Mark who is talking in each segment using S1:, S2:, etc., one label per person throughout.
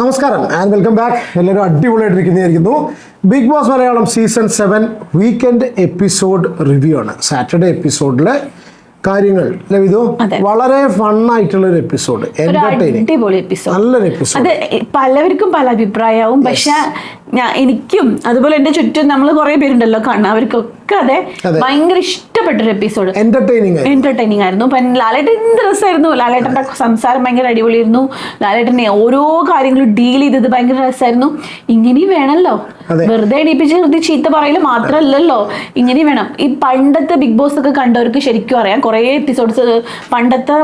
S1: നമസ്കാരം and welcome back എല്ലാവരും അടിപൊളിയായിട്ടിരിക്കുന്നതായിരിക്കുന്നു. Bigg Boss Malayalam season seven weekend episode review ആണ്. Saturday എപ്പിസോഡിലെ കാര്യങ്ങൾ. വളരെ ഫണ്ണായിട്ടുള്ള ഒരു എപ്പിസോഡ്
S2: അടിപൊളി എപ്പിസോഡ്
S1: നല്ലൊരു എപ്പിസോഡ്
S2: അത് പലവർക്കും പല അഭിപ്രായവും. പക്ഷെ എനിക്കും അതുപോലെ എന്റെ ചുറ്റും നമ്മൾ കുറെ പേരുണ്ടല്ലോ കാണാൻ അവർക്കൊക്കെ അതെ. ഭയങ്കര ഇഷ്ടപ്പെട്ടൊരു എപ്പിസോഡ്
S1: എന്റർടൈനിങ്
S2: എന്റർടൈനിങ് ആയിരുന്നു. ലാലേട്ടൻ എന്ത് രസമായിരുന്നു? ലാലേട്ടന്റെ സംസാരം ഭയങ്കര അടിപൊളിയായിരുന്നു. ലാലേട്ടനെ ഓരോ കാര്യങ്ങളും ഡീൽ ചെയ്തത് ഭയങ്കര രസമായിരുന്നു. ഇങ്ങനെയും വേണമല്ലോ. വെറുതെ എണീപ്പിച്ച് നിർത്തി ചീത്ത പറയൽ മാത്രമല്ലല്ലോ. ഇങ്ങനെയും വേണം. ഈ പണ്ടത്തെ ബിഗ് ബോസ് ഒക്കെ കണ്ടവർക്ക് ശരിക്കും അറിയാം. കുറേ എപ്പിസോഡ്സ് പണ്ടത്തെ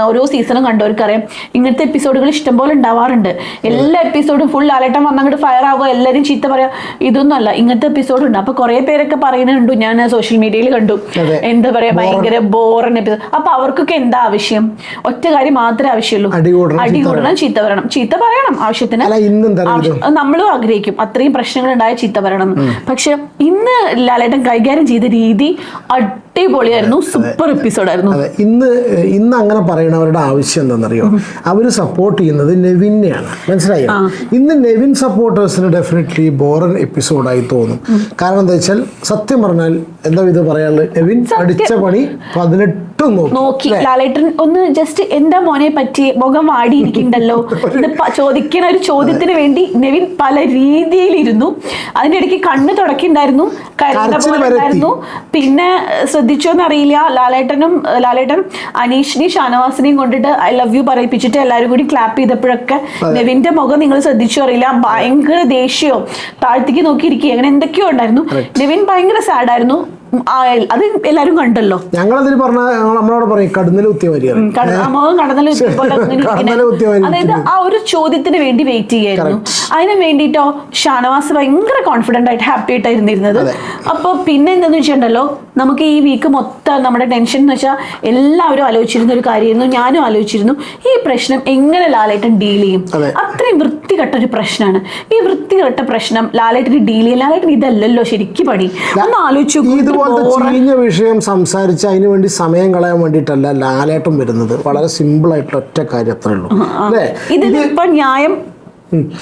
S2: ഓരോ സീസണും കണ്ടവർക്ക് അറിയാം ഇങ്ങനത്തെ എപ്പിസോഡുകൾ ഇഷ്ടംപോലെ ഉണ്ടാവാറുണ്ട്. എല്ലാ എപ്പിസോഡും ഫുൾ ലാലേട്ടൻ വന്നങ്ങോട്ട് ഫയർ ആവുക എല്ലാവരും ചീത്ത പറയാ. ഇതൊന്നും അല്ല ഇങ്ങനത്തെ എപ്പിസോഡ് ഉണ്ട്. അപ്പൊ കുറെ പേരൊക്കെ പറയുന്നുണ്ട് ഞാൻ സോഷ്യൽ മീഡിയയിൽ കണ്ടു. എന്താ പറയാ ഭയങ്കര ബോറൻ എപ്പിസോഡ് അപ്പൊ അവർക്കൊക്കെ എന്താ ആവശ്യം? ഒറ്റ കാര്യം മാത്രമേ ആവശ്യമുള്ളൂ.
S1: അടി കൂടണം, ചീത്ത
S2: പറയണം. ചീത്ത പറയണം. ആവശ്യത്തിന്. നമ്മളും ആഗ്രഹിക്കും. അത്രയും പ്രശ്നങ്ങൾ ഉണ്ടായ ചീത്ത പറയണം പക്ഷെ ഇന്ന് ലാലേട്ടൻ കൈകാര്യം ചെയ്ത രീതി അടിപൊളിയായിരുന്നു. സൂപ്പർ എപ്പിസോഡായിരുന്നു.
S1: ആയിരുന്നു ഇന്ന് ഇന്ന് അങ്ങനെ പറയണവരുടെ ആവശ്യം എന്താണെന്നറിയോ? അവർ സപ്പോർട്ട് ചെയ്യുന്നത് നെവിനെയാണ്. മനസ്സിലായോ? ഇന്ന് നെവിൻ സപ്പോർട്ടേഴ്സിന് ഡെഫിനറ്റ്ലി ബോറൻ എപ്പിസോഡായി തോന്നും. കാരണം എന്താ വെച്ചാൽ സത്യം പറഞ്ഞാൽ എന്താ ഇത് പറയാനുള്ളത്? നെവിൻ അടിച്ച പണി പതിനെട്ടും നോക്കി.
S2: നോക്കി. ലാലേട്ടൻ ഒന്ന് ജസ്റ്റ് എന്താ മോനെ പറ്റി? മുഖം വാടിയിരിക്കണ്ടല്ലോ? എന്ന് ചോദിക്കണ ഒരു ചോദ്യത്തിന് വേണ്ടി നെവിൻ പല രീതിയിലിരുന്നു. അതിന്റെ ഇടയ്ക്ക് കണ്ണ് തുടക്കിണ്ടായിരുന്നു. കരുതായിരുന്നു. പിന്നെ ശ്രദ്ധിച്ചോന്ന് അറിയില്ല. ലാലേട്ടനും ലാലേട്ടൻ അനീഷിനെയും ഷാനവാസിനെയും കൊണ്ടിട്ട് ഐ ലവ് യു പറയിപ്പിച്ചിട്ട് എല്ലാവരും കൂടി ക്ലാപ്പ് ചെയ്തപ്പോഴൊക്കെ നെവിന്റെ മുഖം നിങ്ങൾ ശ്രദ്ധിച്ചോ അറിയില്ല. ഭയങ്കര ദേഷ്യവും താഴ്ത്തിക്ക് നോക്കിയിരിക്കുക അങ്ങനെ എന്തൊക്കെയോ ഉണ്ടായിരുന്നു. നെവിൻ ഭയങ്കര സാഡായിരുന്നു അത് എല്ലാരും കണ്ടല്ലോ.
S1: ഞങ്ങളതിൽ പറഞ്ഞ നമ്മളോട് പറയും കടുന്നൽ
S2: അതായത് ആ ഒരു ചോദ്യത്തിന് വേണ്ടി വെയിറ്റ് ചെയ്യായിരുന്നു അതിന് വേണ്ടിട്ടോ ഷാനവാസ് ഭയങ്കര കോൺഫിഡന്റ് ആയിട്ട് ഹാപ്പി ആയിട്ടായിരുന്നിരുന്നത്. അപ്പൊ പിന്നെ എന്താന്ന് വെച്ചിട്ടുണ്ടല്ലോ നമുക്ക് ഈ വീക്ക് മൊത്തം നമ്മുടെ ടെൻഷൻ എന്ന് വെച്ചാൽ എല്ലാവരും ആലോചിച്ചിരുന്ന ഒരു കാര്യമായിരുന്നു ഞാനും ആലോചിച്ചിരുന്നു ഈ പ്രശ്നം എങ്ങനെ ലാലേട്ടൻ ഡീൽ ചെയ്യും. അത്രയും വൃത്തികെട്ട ഒരു പ്രശ്നമാണ് ഈ വൃത്തികെട്ട പ്രശ്നം ലാലേട്ടന് ഡീൽ ചെയ്യാൻ ലാലേട്ടിന് ഇതല്ലല്ലോ ശരിക്കും പണി. ഒന്ന് ആലോചിച്ചു
S1: ഇതുപോലത്തെ ചീഞ്ഞ വിഷയം സംസാരിച്ച് അതിനു വേണ്ടി സമയം കളയാൻ വേണ്ടിയിട്ടല്ല ലാലേട്ടം വരുന്നത്. വളരെ സിമ്പിൾ ആയിട്ടുള്ള ഒറ്റ കാര്യം അത്രേ ഉള്ളൂ.
S2: ഇതിൽ ഇപ്പൊ ന്യായം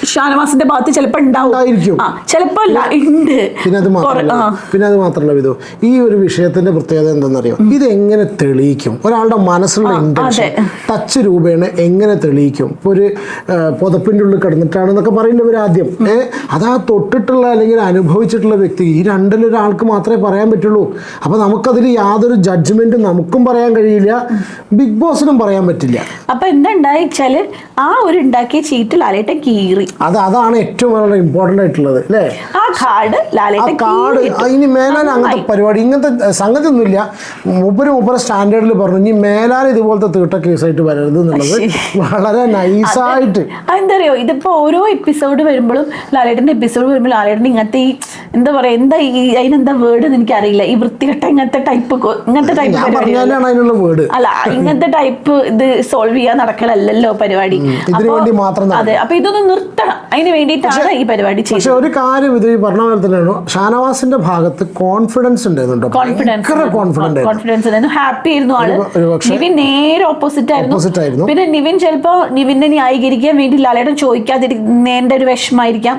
S2: ഷാനവാസിന്റെ ഭാഗത്ത് ചിലപ്പോ ഉണ്ടാവും. ആ ചിലപ്പോ ഉണ്ട്.
S1: പിന്നെ അത് മാത്രമല്ല പിന്നെ അത് മാത്രമല്ല വിധു ഈ ഒരു വിഷയത്തിന്റെ പ്രത്യേകത എന്തെന്നറിയോ ഇത് എങ്ങനെ തെളിയിക്കും? ഒരാളുടെ മനസ്സിലുള്ള ഇന്റൻഷൻ. ടച്ച് രൂപേണ എങ്ങനെ തെളിയിക്കും? ഇപ്പൊ ഒരു ആ, പുതപ്പിന്റെ ഉള്ളിൽ കിടന്നിട്ടാണെന്നൊക്കെ പറയുന്നവർ ആദ്യം? ഏഹ് അതാ തൊട്ടിട്ടുള്ള അല്ലെങ്കിൽ അനുഭവിച്ചിട്ടുള്ള വ്യക്തി ഈ രണ്ടിലൊരാൾക്ക് മാത്രമേ പറയാൻ പറ്റുള്ളൂ. അപ്പൊ നമുക്കതിൽ യാതൊരു ജഡ്ജ്മെന്റും നമുക്കും പറയാൻ കഴിയില്ല ബിഗ് ബോസിനും പറയാൻ പറ്റില്ല.
S2: അപ്പൊ എന്താ ഉണ്ടായിച്ചാൽ ആ ഒരു ഉണ്ടാക്കിയ ചീറ്റ് ലാലേട്ടൻ കീറി.
S1: അത് അതാണ് ഏറ്റവും വളരെ ഇമ്പോർട്ടന്റ് ആയിട്ടുള്ളത് അല്ലേ?
S2: Card
S1: card. ഇനി മേലാൽ അങ്ങനത്തെ പരിപാടി ഇങ്ങനത്തെ സംഗതി ഒന്നുമില്ല മൂപ്പര് മൂപ്പര സ്റ്റാൻഡേർഡിൽ പറഞ്ഞു ഇനി മേലാൽ ഇതുപോലത്തെ തീട്ട കേസായിട്ട് വരരുത് എന്നുള്ളത് വളരെ നൈസായിട്ട്
S2: എന്താ അറിയോ ഇതിപ്പോ ഓരോ എപ്പിസോഡ് വരുമ്പോഴും ലാലേട്ടന്റെ എപ്പിസോഡ് വരുമ്പോൾ ലാലേട്ടൻ ഇങ്ങനത്തെ ഈ എന്താ പറയാ എന്താ ഈ അതിനെന്താ വേർഡ് എനിക്ക് അറിയില്ല ഈ വൃത്തികെട്ട ഇങ്ങനത്തെ ടൈപ്പ് ഇങ്ങനത്തെ ടൈപ്പ് അല്ല ഇങ്ങനത്തെ ടൈപ്പ് ഇത് സോൾവ് ചെയ്യാൻ നടക്കലല്ലോ പരിപാടി. അതെ അപ്പൊ ഇതൊന്ന് നിർത്തണം. അതിന് വേണ്ടിയിട്ടാണ് ഈ പരിപാടി ചെയ്യുന്നത്
S1: ഒരു കാര്യം ഇത് ഈ പറഞ്ഞ പോലെ തന്നെയാണ് ഷാനവാസിന്റെ ഭാഗത്ത് കോൺഫിഡൻസ് ഉണ്ടായിരുന്നു
S2: കോൺഫിഡൻസ്
S1: ഭയങ്കര കോൺഫിഡന്റ്
S2: കോൺഫിഡൻസ് ആയിരുന്നു. ഹാപ്പി ആയിരുന്നു
S1: ആൾ.
S2: നിവിൻ നേരെ ഓപ്പോസിറ്റ് ആയിരുന്നു. പിന്നെ നിവിൻ ചിലപ്പോ നിവിനെ ന്യായീകരിക്കാൻ വേണ്ടി ലാലേട്ടൻ ചോദിക്കാതിരിക്കുന്നതിന്റെ ഒരു വിഷമായിരിക്കാം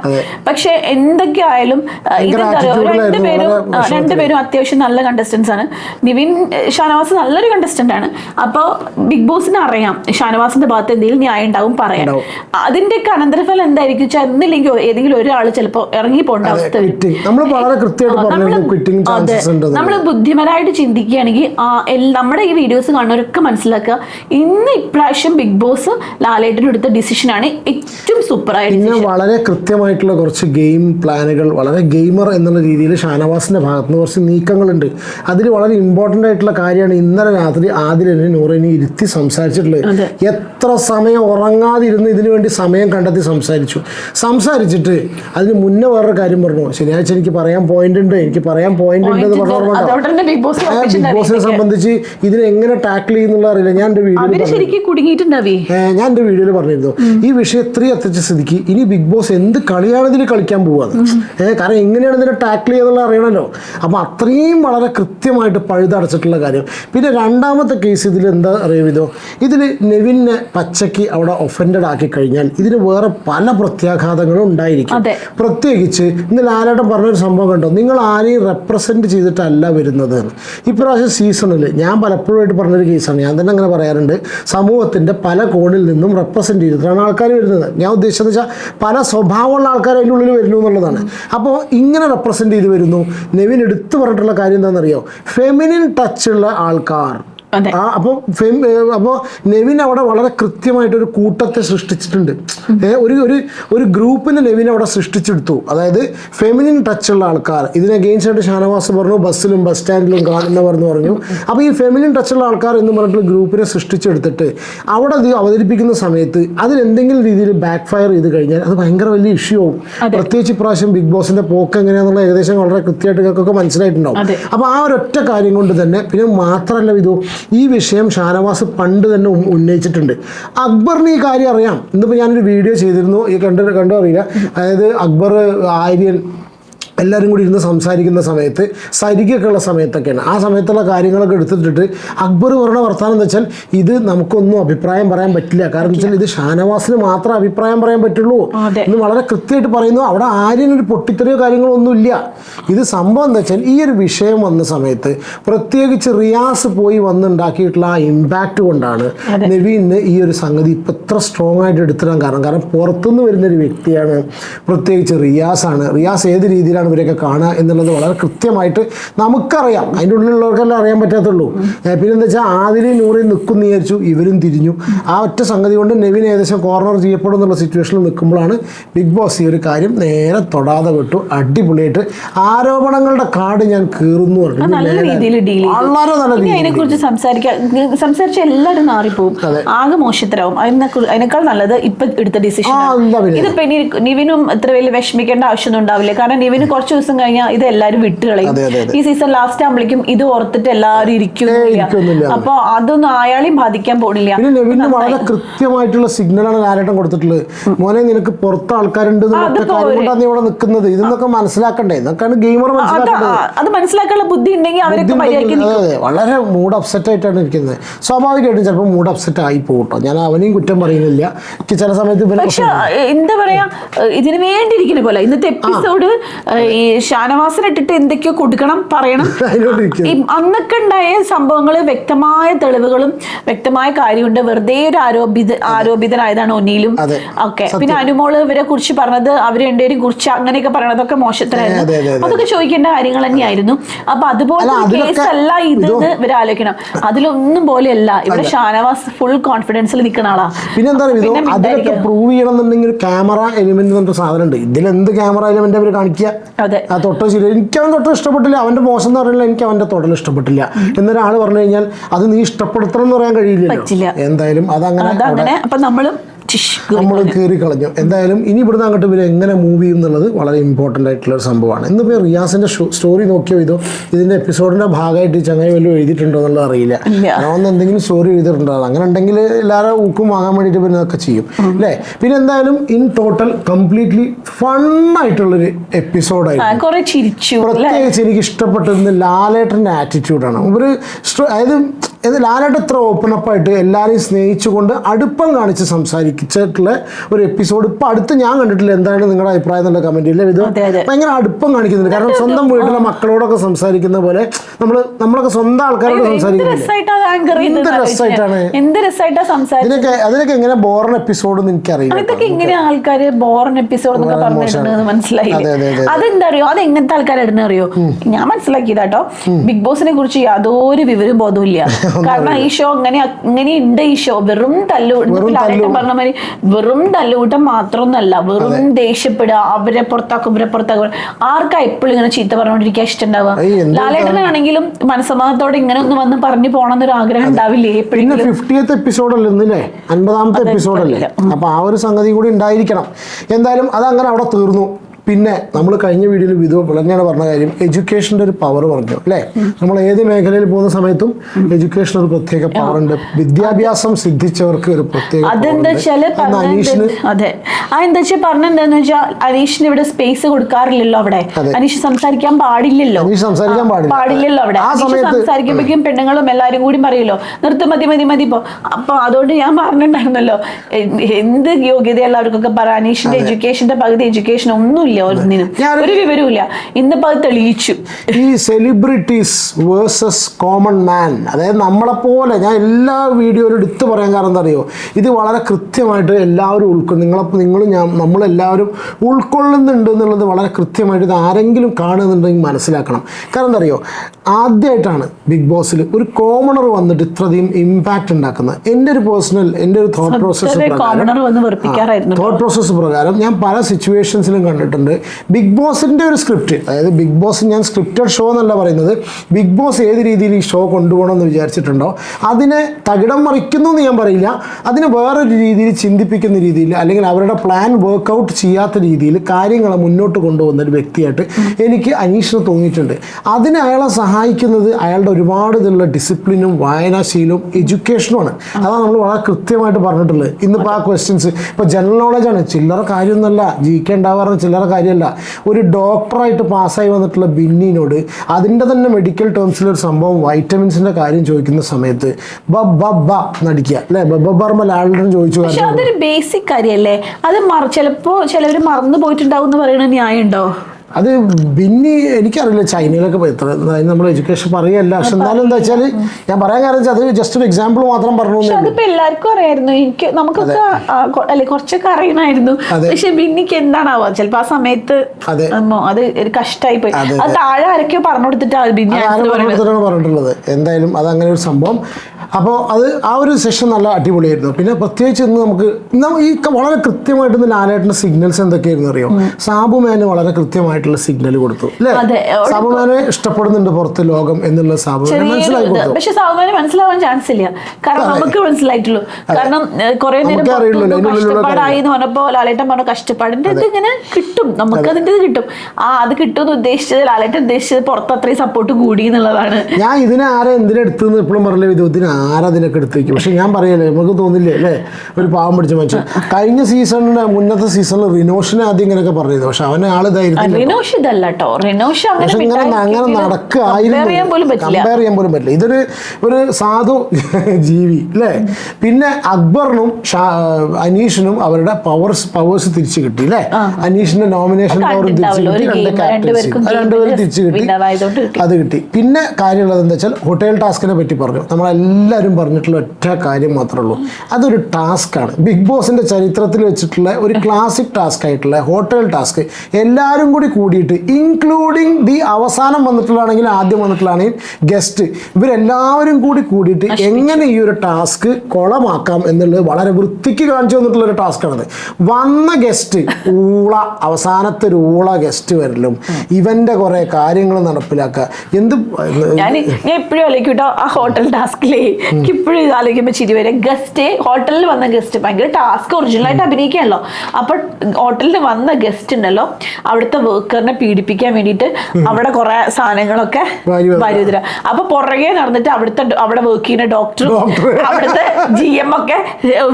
S2: പക്ഷെ എന്തൊക്കെയായാലും
S1: ആയാലും
S2: രണ്ടുപേരും. രണ്ടുപേരും അത്യാവശ്യം നല്ല കണ്ടസ്റ്റൻസ് ആണ്. നിവിൻ ഷാനവാസ് നല്ലൊരു കണ്ടസ്റ്റന്റ് ആണ്. അപ്പൊ ബിഗ് ബോസിന് അറിയാം. ഷാനവാസിന്റെ ഭാഗത്ത് എന്തെങ്കിലും ന്യായം ഉണ്ടാവും പറയാം.
S1: അതിന്റെ
S2: അതിന്റെയൊക്കെ അനന്തരഫലം എന്തായിരിക്കും? വെച്ചാൽ ഒന്നില്ലെങ്കിൽ ഏതെങ്കിലും ഒരാൾ ചിലപ്പോ ഇറങ്ങി പോകേണ്ട അവസ്ഥ
S1: നമ്മൾ വളരെ കൃത്യമായിട്ട് ക്വിറ്റിംഗ് ചാൻസസ് ഉണ്ട്
S2: നമ്മൾ ബുദ്ധിമാനായിട്ട് ചിന്തിക്കുകയാണെങ്കിൽ നമ്മുടെ ഈ വീഡിയോസ് കാണുന്നവരൊക്കെ മനസ്സിലാക്കുക ഇന്ന് ഇപ്രാവശ്യം ബിഗ് ബോസ് ലാലേട്ടൻ എടുത്ത ഡിസിഷൻ ആണ് ഏറ്റവും സൂപ്പർ ആയിട്ട്
S1: പിന്നെ വളരെ കൃത്യമായിട്ടുള്ള കുറച്ച് ഗെയിം പ്ലാനുകൾ വളരെ ഗെയിമർ എന്നുള്ള രീതിയിൽ ഷാനവാസിന്റെ ഭാഗത്ത് നിന്ന് കുറച്ച് നീക്കങ്ങളുണ്ട്. അതിൽ വളരെ ഇമ്പോർട്ടന്റ് ആയിട്ടുള്ള കാര്യമാണ് ഇന്നലെ രാത്രി ആദിലിനെ നൂറിനെ ഇരുത്തി സംസാരിച്ചിട്ടുള്ളത്. എത്ര സമയം ഉറങ്ങാതിരുന്ന് ഇതിനു വേണ്ടി സമയം കണ്ടെത്തി സംസാരിച്ചു. സംസാരിച്ചിട്ട് അതിന് മുന്നേ വേറൊരു കാര്യം പറഞ്ഞു. ശനിയാഴ്ച എനിക്ക് പറയാൻ പോയിന്റ് ഉണ്ട്. എനിക്ക് പറയാൻ പോയിന്റ് ഉണ്ട് എന്ന് പറഞ്ഞു
S2: ബിഗ് ബോസ്
S1: ബോസിനെ സംബന്ധിച്ച് ഇതിനെ എങ്ങനെ ടാക്കിൾ ചെയ്യുന്നുള്ള അറിയില്ല. ഞാൻ എന്റെ വീഡിയോയിൽ ഞാൻ എന്റെ വീഡിയോയിൽ പറഞ്ഞിരുന്നു. ഈ വിഷയം എത്രയും എത്തിച്ച സ്ഥിതിക്ക് ഇനി ബിഗ് ബോസ് എന്ത് കളിയാണ് ഇതിൽ കളിക്കാൻ പോവാത് കാരണം എങ്ങനെയാണ് ഇതിനെ ടാക്കിൾ ചെയ്യുന്നുള്ള അറിയണമല്ലോ. അപ്പൊ അത്രയും വളരെ കൃത്യമായിട്ട് പഴുതടച്ചിട്ടുള്ള കാര്യം. പിന്നെ രണ്ടാമത്തെ കേസ് ഇതിൽ എന്താ അറിയാം ഇതോ? ഇതിൽ നെവിനെ പച്ചയ്ക്ക് അവിടെ ഒഫൻഡഡ് ആക്കി കഴിഞ്ഞാൽ ഇതിന് വേറെ പല പ്രത്യാഘാതങ്ങളും ഉണ്ടായിരിക്കും. പ്രത്യേകിച്ച് ഇന്ന് ലാലേട്ടൻ പറഞ്ഞൊരു സംഭവം കണ്ടോ? നിങ്ങൾ ആരെയും റെപ്രസെന്റ് ചെയ്തിട്ടല്ല വരുന്നത്. ഇപ്രാവശ്യം സീസണിൽ ഞാൻ പലപ്പോഴായിട്ട് പറഞ്ഞൊരു കേസാണ് ഞാൻ തന്നെ അങ്ങനെ പറയാറുണ്ട്. സമൂഹത്തിന്റെ പല കോണിൽ നിന്നും റെപ്രസെന്റ് ചെയ്തിട്ടാണ് ആൾക്കാർ വരുന്നത്. ഞാൻ ഉദ്ദേശിച്ചത് വെച്ചാൽ പല സ്വഭാവമുള്ള ആൾക്കാർ അതിന്റെ ഉള്ളിൽ വരുന്നു എന്നുള്ളതാണ്. അപ്പോൾ ഇങ്ങനെ റെപ്രസെന്റ് ചെയ്ത് വരുന്നു. നെവിൻ എടുത്തു പറഞ്ഞിട്ടുള്ള കാര്യം എന്താണെന്നറിയോ? ഫെമിനിൻ ടച്ചുള്ള ആൾക്കാർ. ആ അപ്പോൾ ഫെയിം അപ്പോൾ നെവിൻ അവിടെ വളരെ കൃത്യമായിട്ട് ഒരു കൂട്ടത്തെ സൃഷ്ടിച്ചിട്ടുണ്ട്. ഒരു ഒരു ഒരു ഗ്രൂപ്പിനെ നെവിൻ അവിടെ സൃഷ്ടിച്ചെടുത്തു. അതായത് ഫെമിനിൻ ടച്ച് ഉള്ള ആൾക്കാർ. ഇതിനെ അഗെയിൻസ്റ്റ് ആയിട്ട് ഷാനവാസ് പറഞ്ഞു ബസ്സിലും ബസ് സ്റ്റാൻഡിലും കാണുന്നവരെന്ന് പറഞ്ഞു. അപ്പോൾ ഈ ഫെമിനിൻ ടച്ച് ഉള്ള ആൾക്കാർ എന്ന് പറഞ്ഞിട്ട് ഗ്രൂപ്പിനെ സൃഷ്ടിച്ചെടുത്തിട്ട് അവിടെ അത് അവതരിപ്പിക്കുന്ന സമയത്ത് അതിലെന്തെങ്കിലും രീതിയിൽ ബാക്ക് ഫയർ ചെയ്ത് കഴിഞ്ഞാൽ അത് ഭയങ്കര വലിയ ഇഷ്യൂ ആവും. പ്രത്യേകിച്ച് ഇപ്രാവശ്യം ബിഗ് ബോസിന്റെ പോക്ക് എങ്ങനെയാണെന്നുള്ള ഏകദേശം വളരെ കൃത്യമായിട്ട് കേൾക്കൊക്കെ മനസ്സിലായിട്ടുണ്ടാവും. അപ്പോൾ ആ ഒരൊറ്റ കാര്യം കൊണ്ട് തന്നെ പിന്നെ മാത്രമല്ല ഇതോ ഈ വിഷയം ഷാനവാസ് പണ്ട് തന്നെ ഉന്നയിച്ചിട്ടുണ്ട്. അക്ബറിന് ഈ കാര്യം അറിയാം. ഇന്നിപ്പോൾ ഞാനൊരു വീഡിയോ ചെയ്തിരുന്നു. ഈ കണ്ടു കണ്ടോ അറിയില്ല. അതായത് അക്ബർ ആര്യൻ എല്ലാവരും കൂടി ഇരുന്ന് സംസാരിക്കുന്ന സമയത്ത് സരികൊക്കെ ഉള്ള സമയത്തൊക്കെയാണ്. ആ സമയത്തുള്ള കാര്യങ്ങളൊക്കെ എടുത്തിട്ടിട്ട് അക്ബർ പറഞ്ഞ വർത്താനം എന്ന് വെച്ചാൽ ഇത് നമുക്കൊന്നും അഭിപ്രായം പറയാൻ പറ്റില്ല. കാരണം വെച്ചാൽ ഇത് ഷാനവാസിന് മാത്രം അഭിപ്രായം പറയാൻ പറ്റുള്ളൂ. എന്ന് വളരെ കൃത്യമായിട്ട് പറയുന്നു അവിടെ ആര്യനൊരു പൊട്ടിത്തെറിയോ കാര്യങ്ങളോ ഒന്നുമില്ല. ഇത് സംഭവം എന്താ വെച്ചാൽ ഈ ഒരു വിഷയം വന്ന സമയത്ത് പ്രത്യേകിച്ച് റിയാസ് പോയി വന്നുണ്ടാക്കിയിട്ടുള്ള ആ ഇമ്പാക്റ്റ് കൊണ്ടാണ്. നവീന് ഈ ഒരു സംഗതി ഇപ്പം ഇത്ര സ്ട്രോങ് ആയിട്ട് എടുത്തിടാൻ കാരണം. കാരണം പുറത്തുനിന്ന് വരുന്ന ഒരു വ്യക്തിയാണ് പ്രത്യേകിച്ച് റിയാസ് ആണ് റിയാസ് ഏത് രീതിയിലാണ് ഇവരെയൊക്കെ കാണുക എന്നുള്ളത് വളരെ കൃത്യമായിട്ട് നമുക്കറിയാം. അതിന്റെ ഉള്ളിലുള്ളവർക്കെല്ലാം അറിയാൻ പറ്റാത്തുള്ളൂ. പിന്നെന്താ വെച്ചാൽ ആദിലി നൂറിൽ നിൽക്കും വിചാരിച്ചു ഇവരും തിരിഞ്ഞു. ആ ഒറ്റ സംഗതി കൊണ്ട് നെവിൻ ഏകദേശം കോർണർ ചെയ്യപ്പെടും എന്നുള്ള സിറ്റുവേഷനിൽ നിൽക്കുമ്പോഴാണ് ബിഗ് ബോസ് ഈ ഒരു കാര്യം നേരെ തൊടാതെ വിട്ടു. അടിപൊളിയായിട്ട് ആരോപണങ്ങളുടെ കാർഡ് ഞാൻ കീറുന്നു
S2: നല്ല രീതിയിൽ ഡീൽ
S1: വളരെ നല്ല രീതിയിൽ
S2: കുറിച്ച് സംസാരിക്കാൻ സംസാരിച്ച എല്ലാവരും
S1: മാറിപ്പോവും.
S2: ആകെ മോശത്തരാവും. അതിനെ അതിനേക്കാൾ നല്ലത് ഇപ്പൊ എടുത്ത ഡിസിഷൻ ഇത് നിവിനും ഇത്ര വലിയ വിഷമിക്കേണ്ട ആവശ്യമൊന്നും ഉണ്ടാവില്ല. കാരണം നിവിന് കുറച്ച് ദിവസം കഴിഞ്ഞാൽ ഇത് എല്ലാരും വിട്ട് കളയും. ഈ സീസൺ ലാസ്റ്റ് ആകുമ്പോഴേക്കും ഇത് ഓർത്തിട്ട് എല്ലാവരും
S1: ഏയ്,
S2: ഇരിക്കുന്നില്ല. അപ്പൊ അതൊന്നും അയാളെയും ബാധിക്കാൻ പോണില്ല.
S1: പിന്നെ നെവിന് വളരെ കൃത്യമായിട്ടുള്ള സിഗ്നലാണ് ലാലേട്ടൻ കൊടുത്തിട്ടുള്ളത്. മോനെ നിനക്ക് പുറത്ത് ആൾക്കാരുണ്ട് കൊണ്ടാണ് നീ ഇവിടെ നിൽക്കുന്നത്. ഇതെന്നൊക്കെ മനസ്സിലാക്കണ്ടേ? എന്നൊക്കെയാണ് ഗെയിമർ
S2: അത്
S1: മനസ്സിലാക്കേണ്ടത്.
S2: ആ- അത് മനസ്സിലാക്കാനുള്ള ബുദ്ധി ഉണ്ടെങ്കിൽ അവരൊക്കെ
S1: വളരെ മൂഡ് അപ്സെറ്റ് ആയിട്ടാണ് ഇരിക്കുന്നത്. സ്വാഭാവികമായിട്ടും ചിലപ്പോൾ മൂഡ് അപ്സെറ്റ് ആയി പോകട്ടോ കേട്ടോ ഞാൻ അവനെയും കുറ്റം പറയുന്നില്ല. ചില സമയത്ത്
S2: എന്താ പറയാ ഇതിന് വേണ്ടിയിരിക്കുന്ന പോലെ ഇന്നത്തെ എപ്പിസോഡ് ഈ ഷാനവാസൻ ഇട്ടിട്ട് എന്തൊക്കെയോ കൊടുക്കണം പറയണം. അന്നൊക്കെ ഉണ്ടായ സംഭവങ്ങൾ വ്യക്തമായ തെളിവുകളും വ്യക്തമായ കാര്യമുണ്ട്. വെറുതെ ഒരു ആരോപിത ആരോപിതനായതാണ് ഒന്നിയിലും. ഓക്കെ പിന്നെ അനുമോൾ ഇവരെ കുറിച്ച് പറഞ്ഞത് അവർ രണ്ടുപേരും കുറിച്ച് അങ്ങനെയൊക്കെ പറയണതൊക്കെ മോശത്തിലായിരുന്നു.
S1: അതെ, അതെ, അതെ.
S2: അതൊക്കെ ചോദിക്കേണ്ട കാര്യങ്ങൾ തന്നെയായിരുന്നു. അപ്പൊ അതുപോലെ കേസ് അല്ല ഇത് ഇവർ ആലോചിക്കണം അതിലൊന്നും പോലെയല്ല. ഇവിടെ ഷാനവാസ് ഫുൾ കോൺഫിഡൻസിൽ നിൽക്കുന്ന ആളാ.
S1: പിന്നെ എന്താ പറയുക
S2: പിന്നെ
S1: അതിലൊക്കെ പ്രൂവ് ചെയ്യണമെന്നുണ്ടെങ്കിൽ ക്യാമറ എലിമെന്റ് എന്നൊരു സാധനം ഉണ്ട് ഇതിലെന്ത് ക്യാമറ എലിമെന്റ് അവർ കാണിക്കുക? ആ തൊട്ടോ ശരി. എനിക്ക് അവൻ തൊട്ട് ഇഷ്ടപ്പെട്ടില്ല. അവന്റെ മോശം എന്ന് പറഞ്ഞാൽ എനിക്ക് അവന്റെ തൊടൽ ഇഷ്ടപ്പെട്ടില്ല. എന്നൊരാൾ പറഞ്ഞു കഴിഞ്ഞാൽ അത് നീ ഇഷ്ടപ്പെടുത്തണം എന്ന് പറയാൻ കഴിയില്ല എന്തായാലും അത് അങ്ങനെ
S2: അതങ്ങനെ അപ്പൊ നമ്മളും
S1: നമ്മൾ കയറി കളഞ്ഞു എന്തായാലും ഇനി ഇവിടുന്ന് അങ്ങോട്ട് ഇവർ എങ്ങനെ മൂവ് ചെയ്യും എന്നുള്ളത് വളരെ ഇമ്പോർട്ടന്റ് ആയിട്ടുള്ള ഒരു സംഭവമാണ് ഇന്നിപ്പോൾ റിയാസിന്റെ സ്റ്റോറി നോക്കിയോ ഇതോ? ഇതിന്റെ എപ്പിസോഡിന്റെ ഭാഗമായിട്ട് ചങ്ങായി വല്ലതും എഴുതിയിട്ടുണ്ടോ എന്നുള്ളത് അറിയില്ല. അതൊന്നും എന്തെങ്കിലും സ്റ്റോറി എഴുതിയിട്ടുണ്ടോ അങ്ങനെ ഉണ്ടെങ്കിൽ എല്ലാവരും ഊക്കും വാങ്ങാൻ വേണ്ടിയിട്ട് പിന്നെ അതൊക്കെ ചെയ്യും. അല്ലേ? പിന്നെ എന്തായാലും ഇൻ ടോട്ടൽ കംപ്ലീറ്റ്ലി ഫണ്ണായിട്ടുള്ളൊരു എപ്പിസോഡായിരുന്നു പ്രത്യേകിച്ച് എനിക്ക് ഇഷ്ടപ്പെട്ടത് ലാലേട്ടന്റെ ആറ്റിറ്റ്യൂഡാണ് ഒരു അതായത് ഇത് ലാലേട്ടൻ ഇത്ര ഓപ്പണപ്പായിട്ട് എല്ലാവരെയും സ്നേഹിച്ചുകൊണ്ട് അടുപ്പം കാണിച്ച് സംസാരിച്ചിട്ടുള്ള ഒരു എപ്പിസോഡ് ഇപ്പം അടുത്ത് ഞാൻ കണ്ടിട്ടില്ല. എന്താണ് നിങ്ങളുടെ അഭിപ്രായം എന്നുള്ള ഇല്ല ഇത്. ഭയങ്കര അടുപ്പം കാണിക്കുന്നുണ്ട്. കാരണം സ്വന്തം വീട്ടിലെ മക്കളോടൊക്കെ സംസാരിക്കുന്ന പോലെ നമ്മൾ നമ്മളൊക്കെ സ്വന്തം ആൾക്കാരോട്
S2: സംസാരിക്കുന്നു
S1: സംസാരിക്കുന്നില്ല?
S2: രസമായിട്ടാ ആങ്കർ
S1: എന്ത് രസായിട്ടാണ്.
S2: എന്ത് രസമായിട്ടാ സംസാരിച്ചത്?
S1: ഇതിനൊക്കെ അതിനൊക്കെ എങ്ങനെ ബോറൻ എപ്പിസോഡ് എനിക്ക് അറിയാം
S2: ഇതൊക്കെ ഇങ്ങനെ ആൾക്കാര് ബോറൻ എപ്പിസോഡ് എന്നൊക്കെ. അതെന്താ അറിയോ അത് എങ്ങനത്തെ ആൾക്കാരായിരുന്നു അറിയോ ഞാൻ മനസ്സിലാക്കിയതാട്ടോ ബിഗ് ബോസിനെ കുറിച്ച് യാതൊരു വിവരം ബോധവും ഇല്ല കാരണം ഈ ഷോ അങ്ങനെ അങ്ങനെ ഉണ്ട് ഈ ഷോ വെറും തല്ലുകൂട്ടം പറഞ്ഞ മാതിരി വെറും തല്ലുകൂട്ടം മാത്രമൊന്നല്ല വെറും ദേഷ്യപ്പെടുക അവരെ പുറത്താക്കും ഇവരെ പുറത്താക്കും. ആർക്കാ എപ്പോഴും ഇങ്ങനെ ചീത്ത പറഞ്ഞുകൊണ്ടിരിക്കാൻ ഇഷ്ടം ഉണ്ടാവുക
S1: ഏയ്, എന്ത്
S2: ലാലേട്ടനാണെങ്കിലും മനസ്സമാധത്തോടെ ഇങ്ങനെ ഒന്ന് വന്ന് പറഞ്ഞു പോണെന്നൊരു ആഗ്രഹം ഉണ്ടാവില്ലേ എപ്പോഴും
S1: ഫിഫ്റ്റിയത്ത് എപ്പിസോഡല്ലേ ഇന്നല്ലേ അൻപതാമത്തെ എപ്പിസോഡല്ലേ അപ്പൊ ആ ഒരു സംഗതി കൂടി ഉണ്ടായിരിക്കണം. എന്തായാലും അത് അങ്ങനെ അവിടെ തീർന്നു. പിന്നെ നമ്മൾ കഴിഞ്ഞ വീഡിയോയിൽ വിധു വിളഞ്ഞാണ് പറഞ്ഞ കാര്യം എഡ്യൂക്കേഷന്റെ ഒരു പവർ പറഞ്ഞു അല്ലേ? നമ്മൾ ഏത് മേഖലയിൽ പോകുന്ന സമയത്തും എഡ്യൂക്കേഷൻ ഒരു പ്രത്യേക പവർ ഉണ്ട്. വിദ്യാഭ്യാസം സിദ്ധിച്ചവർക്ക് ഒരു പ്രത്യേക
S2: അതെന്താ
S1: അനീഷിന്?
S2: അതെ. ആ എന്താ വെച്ചാൽ പറഞ്ഞെന്താന്ന് വെച്ചാൽ അനീഷിന് ഇവിടെ സ്പേസ് കൊടുക്കാറില്ലല്ലോ അവിടെ. അനീഷ് സംസാരിക്കാൻ പാടില്ലല്ലോ.
S1: സംസാരിക്കാൻ പാടില്ല.
S2: പാടില്ലല്ലോ അവിടെ. സംസാരിക്കുമ്പോഴേക്കും പെണ്ണുങ്ങളും എല്ലാരും കൂടി പറയല്ലോ നൃത്തം മതി മതി മതി ഇപ്പൊ അപ്പൊ അതുകൊണ്ട് ഞാൻ പറഞ്ഞിട്ടുണ്ടായിരുന്നല്ലോ എന്ത് യോഗ്യത അവർക്കൊക്കെ പറ അനീഷിന്റെ എഡ്യൂക്കേഷന്റെ പകുതി എഡ്യൂക്കേഷൻ ഒന്നുമില്ല. ഒന്നിനും.
S1: ഞാൻ-
S2: ഒരു വിവരമില്ല ഇന്നിപ്പോ അത് തെളിയിച്ചു.
S1: ഈ സെലിബ്രിറ്റീസ് വേഴ്സസ് കോമൺ മാൻ അതായത് നമ്മളെ പോലെ ഞാൻ എല്ലാ വീഡിയോയിലും എടുത്തു പറയാൻ കാരണം എന്താ അറിയോ ഇത് വളരെ കൃത്യമായിട്ട് എല്ലാവരും ഉൾക്കൊള്ളും നിങ്ങളെ നിങ്ങളും ഞാൻ നമ്മളെല്ലാവരും ഉൾക്കൊള്ളുന്നുണ്ട് എന്നുള്ളത് വളരെ കൃത്യമായിട്ട് ഇത് ആരെങ്കിലും കാണുന്നുണ്ടെങ്കിൽ മനസ്സിലാക്കണം. കാരണം എന്താ അറിയോ ആദ്യമായിട്ടാണ് ബിഗ് ബോസിൽ ഒരു കോമണർ വന്നിട്ട് ഇത്രയധികം ഇമ്പാക്റ്റ് ഉണ്ടാക്കുന്നത്. എന്റെ ഒരു പേഴ്സണൽ എന്റെ ഒരു തോട്ട് പ്രോസസ്സ് പ്രകാരം തോട്ട് പ്രോസസ്സ് പ്രകാരം ഞാൻ പല സിറ്റുവേഷൻസിലും കണ്ടിട്ടുണ്ട്. ബിഗ് ബോസിന്റെ ഒരു സ്ക്രിപ്റ്റ് അതായത് ബിഗ് ബോസ് ഞാൻ സ്ക്രിപ്റ്റഡ് ഷോ എന്നല്ല പറയുന്നത്. ബിഗ് ബോസ് ഏത് രീതിയിൽ ഈ ഷോ കൊണ്ടുപോകണം എന്ന് വിചാരിച്ചിട്ടുണ്ടോ? അതിനെ തകിടം മറിക്കുന്നു എന്ന് ഞാൻ പറയില്ല. അതിനെ വേറൊരു രീതിയിൽ ചിന്തിപ്പിക്കുന്ന രീതിയിൽ അല്ലെങ്കിൽ അവരുടെ പ്ലാൻ വർക്കൗട്ട് ചെയ്യാത്ത രീതിയിൽ കാര്യങ്ങളെ മുന്നോട്ട് കൊണ്ടുപോകുന്ന ഒരു വ്യക്തിയായിട്ട് എനിക്ക് അനീഷിന് തോന്നിയിട്ടുണ്ട്. അതിനെ അയാളെ സഹായിക്കുന്നത് അയാളുടെ ഒരുപാട് ഇതിലുള്ള ഡിസിപ്ലിനും വായനാശീലവും എഡ്യൂക്കേഷനുമാണ് അതാണ് നമ്മൾ വളരെ കൃത്യമായിട്ട് പറഞ്ഞിട്ടുള്ളത്. ഇന്നിപ്പോൾ ആ ക്വസ്റ്റ്യൻസ് ഇപ്പോൾ ജനറൽ നോളജാണ് ചില്ലറ കാര്യമൊന്നുമല്ല. ജീവിക്കേണ്ടാവാറുള്ള ചില്ലറ കാര്യമല്ല. ഒരു ഡോക്ടറായിട്ട് പാസ്സായി വന്നിട്ടുള്ള ബിന്നിനോട് അതിന്റെ തന്നെ മെഡിക്കൽ ടേംസിലൊരു സംഭവം വൈറ്റമിൻസിന്റെ കാര്യം ചോദിക്കുന്ന സമയത്ത് ബ ബ ബ നടിക്കുക അല്ലേ? ബബ്ബ ബർമ ലാളിനും ചോദിച്ചു
S2: അതൊരു ബേസിക് കാര്യല്ലേ അത് ചിലപ്പോൾ ചിലവർ മറന്നു പോയിട്ടുണ്ടാവും എന്ന് പറയണ ന്യായമുണ്ടോ?
S1: അത് പിന്നെ എനിക്കറിയില്ല ചൈനയിലൊക്കെ പോയി എത്ര നമ്മൾ എഡ്യൂക്കേഷൻ പറയല്ല. പക്ഷെ എന്നാലും എന്താ വെച്ചാൽ ഞാൻ പറയാൻ കാരണം വെച്ചാൽ അത് ജസ്റ്റ് ഒരു എക്സാമ്പിൾ മാത്രം പറഞ്ഞു
S2: അതിപ്പോ എല്ലാവർക്കും അറിയായിരുന്നു. എനിക്ക് നമുക്കൊക്കെ അല്ലെ കുറച്ചൊക്കെ അറിയണമായിരുന്നു. പക്ഷെ ബിന്നിക്ക് എന്താണാവോ? ചിലപ്പോ ആ സമയത്ത്
S1: അതെ.
S2: കഷ്ടായി പോയി.
S1: അതെ,
S2: താഴെ ആരൊക്കെയോ പറഞ്ഞു കൊടുത്തിട്ടാണ് ബിന്നി
S1: പറഞ്ഞിട്ടുള്ളത്. എന്തായാലും അത് അങ്ങനെ ഒരു സംഭവം. അപ്പോൾ അത് ആ ഒരു സെഷൻ നല്ല അടിപൊളിയായിരുന്നു. പിന്നെ പ്രത്യേകിച്ച് ഇന്ന് നമുക്ക് ഈ വളരെ കൃത്യമായിട്ട് ഇന്ന് ലാലേട്ടന്റെ സിഗ്നൽസ് എന്തൊക്കെയായിരുന്നു അറിയോ? സാബുമാന് വളരെ കൃത്യമായിട്ടുള്ള സിഗ്നൽ കൊടുത്തു. അല്ലേ? സാബുമാനെ ഇഷ്ടപ്പെടുന്നുണ്ട് പുറത്ത് ലോകം എന്നുള്ള സാബുമാനെ.
S2: മനസ്സിലായി
S1: കൊടുത്തു.
S2: പക്ഷെ സാബുമാനെ മനസ്സിലാവാൻ ചാൻസ് ഇല്ല. കാരണം നമുക്ക് മനസ്സിലായിട്ടുള്ളൂ. കാരണം കുറെ നേരം കഷ്ടപ്പാടായി എന്ന് പറഞ്ഞപ്പോ ലാലേട്ടൻ പറഞ്ഞ കഷ്ടപ്പാടിന്റെ ഇത് ഇങ്ങനെ കിട്ടും. നമുക്ക് അതിന്റെ കിട്ടും. ആ അത് കിട്ടും ഉദ്ദേശിച്ചത് ലാലേട്ടൻ ഉദ്ദേശിച്ചത് പുറത്ത് അത്രയും സപ്പോർട്ട് കൂടി എന്നുള്ളതാണ്.
S1: ഞാൻ ഇതിനെ ആരെ എന്തിനാ എടുത്തെന്ന് എപ്പോഴും പറഞ്ഞില്ല വിധത്തിന് ഇതിന് ആരാ ഇതിനൊക്കെ എടുത്ത് വെക്കും പക്ഷെ ഞാൻ പറയല്ലേ നമുക്ക് തോന്നില്ലേ അല്ലേ? ഒരു പാവം പിടിച്ച മനുഷ്യൻ. കഴിഞ്ഞ സീസണിന്റെ മുന്നത്തെ സീസണിൽ റിനോഷിനെ ആദ്യം ഇങ്ങനെയൊക്കെ പറഞ്ഞത് പക്ഷെ അവനെ ആൾ ധൈര്യത്തിൽ
S2: റിനോഷ് ഇതല്ല കേട്ടോ റിനോഷ് അങ്ങനെ നടക്കുക പോലും പറ്റില്ല.
S1: ഇതൊരു ഒരു സാധു ജീവി അല്ലേ പിന്നെ അക്ബറിനും അനീഷിനും അവരുടെ പവേഴ്സ് പവേഴ്സ് തിരിച്ചു കിട്ടി അല്ലേ അനീഷിന്റെ നോമിനേഷൻ പവർ തിരിച്ചു കിട്ടി. രണ്ടുപേരും തിരിച്ചു കിട്ടി.
S2: കിട്ടി.
S1: അത് കിട്ടി. പിന്നെ കാര്യമുള്ളത് എന്താ വെച്ചാൽ ഹോട്ടൽ ടാസ്കിനെ പറ്റി പറഞ്ഞു. നമ്മളെല്ലാവരും പറഞ്ഞിട്ടുള്ള ഒറ്റ കാര്യം മാത്രമേ ഉള്ളൂ അതൊരു ടാസ്ക്കാണ് ബിഗ് ബോസിന്റെ ചരിത്രത്തിൽ വെച്ചിട്ടുള്ള ഒരു ക്ലാസിക് ടാസ്ക് ആയിട്ടുള്ള ഹോട്ടൽ ടാസ്ക് എല്ലാവരും കൂടി കൂടിയിട്ട് ഇൻക്ലൂഡിങ് ദി അവസാനം വന്നിട്ടുള്ളതാണെങ്കിൽ ആദ്യം വന്നിട്ടുള്ളതാണെങ്കിൽ ഗസ്റ്റ് ഇവരെല്ലാവരും കൂടി കൂടിയിട്ട് എങ്ങനെ ഈ ഒരു ടാസ്ക് കുളമാക്കാം എന്നുള്ളത് വളരെ വൃത്തിക്ക് കാണിച്ചു തന്നിട്ടുള്ള ഒരു ടാസ്ക്കാണത് വന്ന ഗസ്റ്റ് ഊള അവസാനത്തെ ഒരു ഊള ഗസ്റ്റ് വരലും ഇവന്റെ കുറെ കാര്യങ്ങൾ നടപ്പിലാക്കുക. എന്ത്
S2: ഞാൻ ഞാൻ ആലോചിക്കും ആ ഹോട്ടൽ ടാസ്കിലേ ഇപ്പോഴും ആലോചിക്കുമ്പോൾ ചിരി വരെ. ഗസ്റ്റ് ഹോട്ടലിൽ വന്ന ഗസ്റ്റ് ഭയങ്കര ടാസ്ക് ഒറിജിനൽ ആയിട്ട് അഭിനയിക്കാണല്ലോ അപ്പൊ ഹോട്ടലിൽ വന്ന ഗസ്റ്റ് ഉണ്ടല്ലോ. അവിടുത്തെ വർക്കറിനെ പീഡിപ്പിക്കാൻ വേണ്ടിയിട്ട് അവിടെ കുറെ സാധനങ്ങളൊക്കെ. വരുതര അപ്പൊ പുറകെ നടന്നിട്ട് അവിടുത്തെ അവിടെ വർക്ക് ചെയ്യുന്ന
S1: ഡോക്ടർ
S2: അവിടുത്തെ ജി എം ഒക്കെ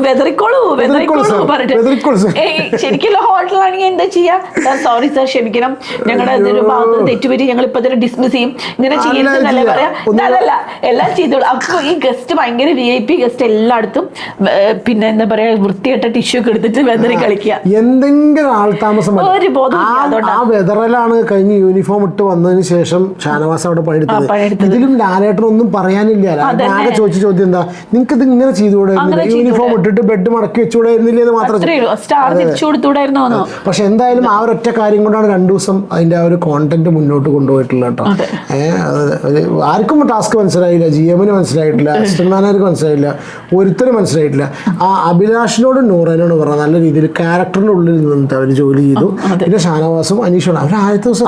S2: വെതറിക്കോളൂ
S1: വെതറിക്കോളൂ.
S2: പറഞ്ഞിട്ട്. ശരിക്കും ഹോട്ടലാണെങ്കിൽ എന്താ ചെയ്യാ? സോറി സാർ ക്ഷമിക്കണം. ഞങ്ങളുടെ ഇതൊരു ഭാഗത്ത് തെറ്റുപറ്റി ഞങ്ങൾ ഇപ്പൊ തന്നെ ഡിസ്മിസ് ചെയ്യും. ഇങ്ങനെ
S1: ചെയ്യുന്നതല്ലേ
S2: പറയാം. അതല്ല എല്ലാം ചെയ്തോളൂ. അപ്പൊ ഈ ഗസ്റ്റ് ഭയങ്കര വി ഐ പി ഗസ്റ്റ് എല്ലായിടത്തും പിന്നെ എന്താ പറയാ വൃത്തിയായിട്ട് ടിഷ്യൂ ഒക്കെ എടുത്തിട്ട് വെതറി കളിക്കുക.
S1: എന്തെങ്കിലും ആൾതാമസം.
S2: ഒരു ബോധവും
S1: വെതറലാണ് കഴിഞ്ഞ് യൂണിഫോം ഇട്ട് വന്നതിന് ശേഷം ഷാനവാസ് അവിടെ പണിയെടുത്തത്. ഇതിലും ലാലേട്ടനൊന്നും പറയാനില്ല. ആകെ ചോദിച്ച ചോദ്യം എന്താ? നിങ്ങൾക്ക് ഇത് ഇങ്ങനെ ചെയ്തുകൂടെ യൂണിഫോം ഇട്ടിട്ട് ബെഡ് മടക്കി വെച്ചുകൂടെ എന്ന് മാത്രം പക്ഷെ എന്തായാലും ആ ഒരൊറ്റ കാര്യം കൊണ്ടാണ് രണ്ടു ദിവസം അതിന്റെ ആ ഒരു കോണ്ടന്റ് മുന്നോട്ട് കൊണ്ടുപോയിട്ടുള്ളത് കേട്ടോ. ഏഹ് ആർക്കും ടാസ്ക് മനസ്സിലായില്ല. ജി എമ്മിന് മനസ്സിലായിട്ടില്ല അസിസ്റ്റന്റ് മാനേജർക്ക് മനസ്സിലായില്ല ഒരുത്തരും മനസ്സിലായിട്ടില്ല. ആ അഭിലാഷിനോട് നൂറേനോട് പറഞ്ഞ നല്ല രീതിയിൽ ക്യാരക്ടറിന്റെ ഉള്ളിൽ നിന്നിട്ട് അവർ ജോലി ചെയ്തു. പിന്നെ ഷാനവാസും അനീഷും അവർ ആദ്യത്തെ ദിവസം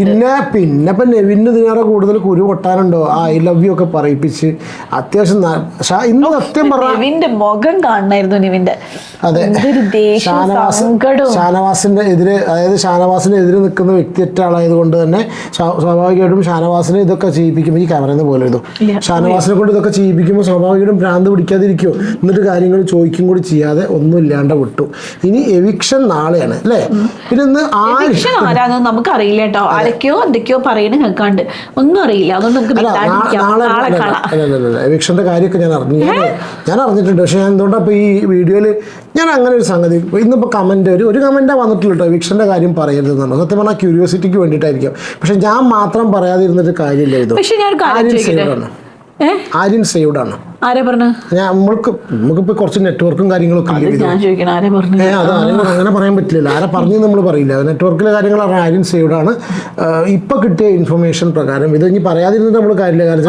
S1: പിന്നെ പിന്നെ ഇപ്പം നെവിന് ഇതിനേറെ കൂടുതൽ കുരു കൊട്ടാനുണ്ടോ ആ ഐ ലവ് യു ഒക്കെ പറയിപ്പിച്ച് അത്യാവശ്യം ഇന്ന് സത്യം പറഞ്ഞ
S2: മുഖം കാണണായിരുന്നു നിവിന്റെ.
S1: അതെ. ഷാനവാസിന്റെ എതിരെ അതായത് ഷാനവാസിന് എതിരെ നിൽക്കുന്ന വ്യക്തി ആളായത് കൊണ്ട് തന്നെ സ്വാ- സ്വാഭാവികമായിട്ടും ഷാനവാസിനെ ഇതൊക്കെ ചെയ്യിപ്പിക്കുമ്പോൾ ഈ ക്യാമറയിൽ പോലെ ഇതോ ഷാനവാസിനെ കൊണ്ട് ഇതൊക്കെ ചെയ്യിപ്പിക്കുമ്പോൾ സ്വാഭാവികമായിട്ടും ഭ്രാന്ത് പിടിക്കാതിരിക്കുമോ എന്നിട്ട് കാര്യങ്ങൾ ചോദിക്കും കൂടി ചെയ്യാതെ ഒന്നും ഇല്ലാണ്ട് വിട്ടു. ഇനി എവിക്ഷൻ നാളെയാണ് അല്ലേ?
S2: എവിക്ഷൻ ആരാന്ന് നമുക്ക് അറിയില്ല കേട്ടോ. ആരൊക്കെയോ എന്തൊക്കെയോ പറയണ കേൾക്കാണ്ട്. ഒന്നും അറിയില്ല. അതൊന്നും നമുക്ക്.
S1: എവിക്ഷന്റെ കാര്യമൊക്കെ ഞാൻ അറിഞ്ഞു. ഞാൻ അറിഞ്ഞിട്ടുണ്ട്. പക്ഷെ ഞാൻ എന്തുകൊണ്ടാ ഈ വീഡിയോയിൽ ഞാൻ അങ്ങനെ ഒരു സംഗതി ഇന്നിപ്പോ കമന്റ് ഒരു ഒരു കമന്റാ വന്നിട്ടില്ല കേട്ടോ. എവിക്ഷന്റെ കാര്യം പറയരുതെന്നാണ്. സത്യം പറഞ്ഞാൽ ക്യൂരിയോസിറ്റിക്ക് വേണ്ടിയിട്ടായിരിക്കും. പക്ഷെ ഞാൻ മാത്രം പറയാതിരുന്നിട്ട് കാര്യമില്ല ഇത്.
S2: പക്ഷെ ഞാൻ കാര്യം
S1: ആര്യൻ
S2: സേവ്ഡാണ്
S1: സേവ്ഡ് ആര്യൻ സേവ്ഡ് ആണ്.
S2: ആരാ പറഞ്ഞു?
S1: നമ്മൾക്ക് നമുക്കിപ്പോ കുറച്ച് നെറ്റ്വർക്കും കാര്യങ്ങളൊക്കെ അങ്ങനെ പറയാൻ പറ്റില്ല ആരെ പറഞ്ഞു നമ്മൾ പറയില്ല. നെറ്റ്വർക്കിലെ കാര്യങ്ങൾ ആര്യൻ സേവ്ഡ് ആണ്. ഇപ്പൊ കിട്ടിയ ഇൻഫർമേഷൻ പ്രകാരം ഇത് ഇനി പറയാതിരുന്നിട്ട് നമ്മൾ കാര്യമില്ല. കാരണം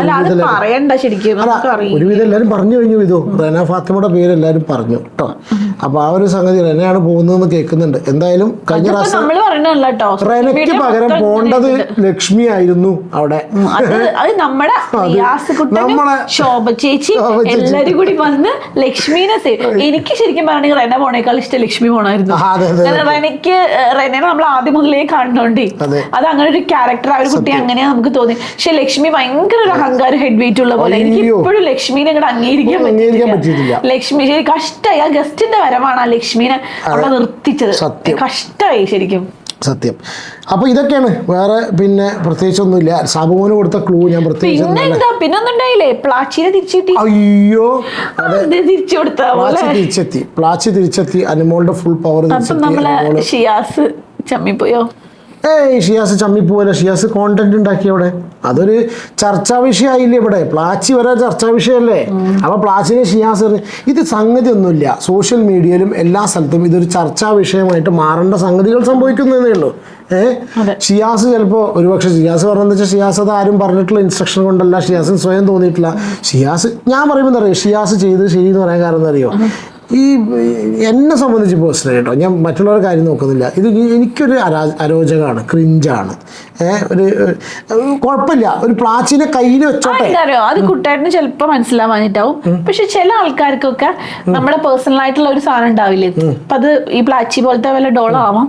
S1: ഒരുവിധം എല്ലാവരും പറഞ്ഞു കഴിഞ്ഞു ഇതോ. റന ഫാത്തിമയുടെ പേര് എല്ലാവരും പറഞ്ഞു കേട്ടോ അപ്പൊ ആ ഒരു സംഗതി റനയാണ് പോകുന്നതെന്ന് കേൾക്കുന്നുണ്ട്. എന്തായാലും കഴിഞ്ഞ പ്രാവശ്യം റനയ്ക്ക് പകരം പോണ്ടത് ലക്ഷ്മി ആയിരുന്നു അവിടെ. നമ്മളെ
S2: ശോഭ ചേച്ചി. എല്ലാരും കൂടി വന്ന് ലക്ഷ്മീനെ സേവ് എനിക്ക് ശരിക്കും പറയണെങ്കിൽ റെന പോണേക്കാൾ ഇഷ്ടം ലക്ഷ്മി പോണായിരുന്നു റെനയ്ക്ക് റെനെ നമ്മൾ ആദ്യം മുതലേ കാണുന്നോണ്ടേ
S1: അത്.
S2: അങ്ങനെ ഒരു ക്യാരക്ടർ ആ ഒരു കുട്ടി അങ്ങനെയാ നമുക്ക് തോന്നി. പക്ഷെ ലക്ഷ്മി ഭയങ്കര ഒരു അഹങ്കാരം ഹെഡ് വെയിറ്റ് ഉള്ള പോലെ. എനിക്ക് ഇപ്പോഴും ലക്ഷ്മീനെ അങ്ങോട്ട് അംഗീകരിക്കാൻ പറ്റിയിട്ടില്ല. ലക്ഷ്മി ശരി കഷ്ടമായി ആ ഗസ്റ്റിന്റെ വരവാണ് ആ ലക്ഷ്മീനെ അവിടെ നിർത്തിച്ചത്. കഷ്ടമായി ശരിക്കും.
S1: സത്യം. അപ്പൊ ഇതൊക്കെയാണ്. വേറെ പിന്നെ പ്രത്യേകിച്ചൊന്നുമില്ല. സാബുമോന് കൊടുത്ത ക്ലൂ ഞാൻ പ്രത്യേകിച്ച് അയ്യോ. തിരിച്ചെത്തി. പ്ലാച്ചി തിരിച്ചെത്തി. അനുമോളുടെ ഫുൾ പവർ തിരിച്ചെത്തി.
S2: ഷിയാസ് ചമ്മിപ്പോയോ?
S1: ഏയ് ഷിയാസ് ചമ്മിപ്പോവല്ല ഷിയാസ് കോണ്ടന്റ് ഉണ്ടാക്കി അവിടെ. അതൊരു ചർച്ചാ വിഷയമായില്ലേ ഇവിടെ? പ്ലാച്ചി വരെ ചർച്ചാ വിഷയമല്ലേ അപ്പൊ പ്ലാച്ചിനെ ഷിയാസ് ഇത് സംഗതി ഒന്നുമില്ല സോഷ്യൽ മീഡിയയിലും എല്ലാ സ്ഥലത്തും ഇതൊരു ചർച്ചാ വിഷയമായിട്ട് മാറേണ്ട സംഗതികൾ സംഭവിക്കുന്നതേ ഉള്ളൂ. ഏഹ് ഷിയാസ് ചിലപ്പോൾ ഒരുപക്ഷെ ഷിയാസ് പറഞ്ഞതെന്ന് വെച്ചാൽ ഷിയാസ് അത് ആരും പറഞ്ഞിട്ടുള്ള ഇൻസ്ട്രക്ഷൻ കൊണ്ടല്ല. ഷിയാസിന് സ്വയം തോന്നിയിട്ടില്ല. ഷിയാസ് ഞാൻ പറയുമ്പോൾ എന്താ പറയുക ഷിയാസ് ചെയ്ത് ശരി എന്ന് പറയാൻ കാരണം എന്താ അറിയോ? ഈ എന്നെ സംബന്ധിച്ച് പേഴ്സണലി കേട്ടോ ഞാൻ മറ്റുള്ളവരുടെ കാര്യം നോക്കുന്നില്ല. ഇത് എനിക്കൊരു അരാ അരോചകമാണ് ക്രിഞ്ചാണ് ഒരു കുഴപ്പമില്ല ഒരു പ്ലാച്ചിനെ കയ്യിൽ വെച്ചോട്ടെ.
S2: അറിയോ അത് കുട്ടേട്ടന് ചിലപ്പോൾ മനസ്സിലാവാനിട്ടാവും പക്ഷെ ചില ആൾക്കാർക്കൊക്കെ നമ്മുടെ പേഴ്സണൽ ആയിട്ടുള്ള ഒരു സാധനം ഉണ്ടാവില്ലേ? അപ്പൊ അത് ഈ പ്ലാച്ചി പോലത്തെ വല്ല ഡോളോ ആവാം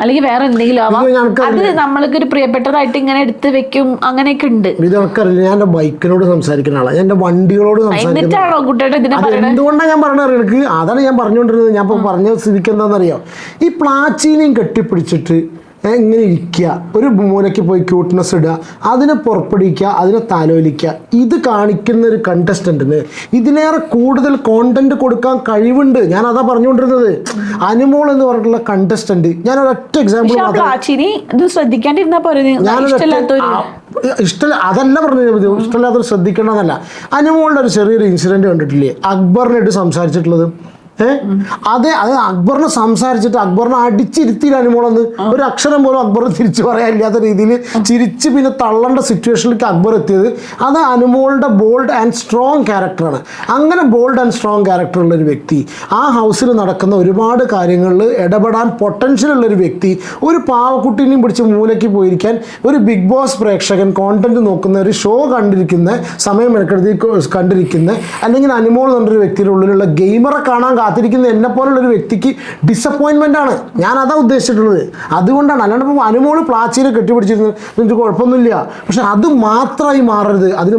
S2: അല്ലെങ്കിൽ വേറെ എന്തെങ്കിലും ആവാം. അത് നമ്മൾക്ക് ഒരു പ്രിയപ്പെട്ടതായിട്ട് ഇങ്ങനെ എടുത്ത് വെക്കും അങ്ങനെയൊക്കെ ഉണ്ട്.
S1: ഇത് എനിക്കറിയില്ല ഞാൻ ബൈക്കിനോട് സംസാരിക്കുന്ന ആളാണ് ഞാൻ എന്റെ വണ്ടികളോട് സംസാരിക്കുന്ന
S2: ഇതിനെ
S1: എന്തുകൊണ്ടാണ് ഞാൻ പറഞ്ഞത് എനിക്ക് അതാണ് ഞാൻ പറഞ്ഞുകൊണ്ടിരുന്നത്. ഞാൻ ഇപ്പോൾ പറഞ്ഞ സ്ഥിതിക്ക് എന്താണെന്നറിയോ? ഈ പ്ലാച്ചീനെയും കെട്ടിപ്പിടിച്ചിട്ട് ഇങ്ങനെ ഇരിക്കുക. ഒരു മൂലയ്ക്ക് പോയി ക്യൂട്ട്നെസ് ഇടുക. അതിനെ പുറപ്പെടുവിക്കുക അതിനെ താലോലിക്കുക. ഇത് കാണിക്കുന്ന ഒരു കണ്ടസ്റ്റന്റിന് ഇതിനേറെ കൂടുതൽ കോണ്ടന്റ് കൊടുക്കാൻ കഴിവുണ്ട്. ഞാൻ അതാ പറഞ്ഞുകൊണ്ടിരുന്നത്. അനുമോൾ എന്ന് പറഞ്ഞിട്ടുള്ള കണ്ടസ്റ്റന്റ് ഞാൻ ഒരൊറ്റ എക്സാമ്പിൾ ഇഷ്ടമല്ല അതല്ല പറഞ്ഞു ഇഷ്ടമില്ലാത്തത് ശ്രദ്ധിക്കണമെന്നല്ല അനുമോളുടെ ഒരു ചെറിയൊരു ഇൻസിഡന്റ് കണ്ടിട്ടില്ലേ? അക്ബറിനായിട്ട് സംസാരിച്ചിട്ടുള്ളത്. അതെ അത് അക്ബറിനെ സംസാരിച്ചിട്ട് അക്ബറിനെ അടിച്ചിരുത്തിയില്ല അനുമോളെന്ന് ഒരു അക്ഷരം പോലും അക്ബർ തിരിച്ചു പറയാനില്ലാത്ത രീതിയിൽ ചിരിച്ച് പിന്നെ തള്ളേണ്ട സിറ്റുവേഷനിലേക്ക് അക്ബർ എത്തിയത്. അത് അനുമോളുടെ ബോൾഡ് ആൻഡ് സ്ട്രോങ് ക്യാരക്ടറാണ് അങ്ങനെ ബോൾഡ് ആൻഡ് സ്ട്രോങ് ക്യാരക്ടർ ഉള്ള ഒരു വ്യക്തി ആ ഹൗസിൽ നടക്കുന്ന ഒരുപാട് കാര്യങ്ങളിൽ ഇടപെടാൻ പൊട്ടൻഷ്യൽ ഉള്ള ഒരു വ്യക്തി ഒരു പാവക്കുട്ടീനെയും പിടിച്ച് മൂലയ്ക്ക് പോയിരിക്കാൻ ഒരു ബിഗ് ബോസ് പ്രേക്ഷകൻ കോണ്ടന്റ് നോക്കുന്ന ഒരു ഷോ കണ്ടിരിക്കുന്ന സമയം മെനക്കെടുത്തി കണ്ടിരിക്കുന്ന അല്ലെങ്കിൽ അനുമോൾ എന്നൊരു വ്യക്തിയുടെ ഉള്ളിലുള്ള ഗെയിമറെ കാണാൻ കാത്തിരിക്കുന്ന എന്നെ പോലുള്ള ഒരു വ്യക്തിക്ക് ഡിസപ്പോയിൻമെന്റ് ആണ്. ഞാൻ അതാ ഉദ്ദേശിച്ചിട്ടുള്ളത്. അതുകൊണ്ടാണ്. അല്ലാണ്ട് ഇപ്പോൾ അനുമോൾ പ്ലാച്ചീനെ കെട്ടിപ്പിടിച്ചിരുന്നത്. എനിക്ക് കുഴപ്പമൊന്നുമില്ല. പക്ഷെ അത് മാത്രമായി മാറരുത്. അതിന്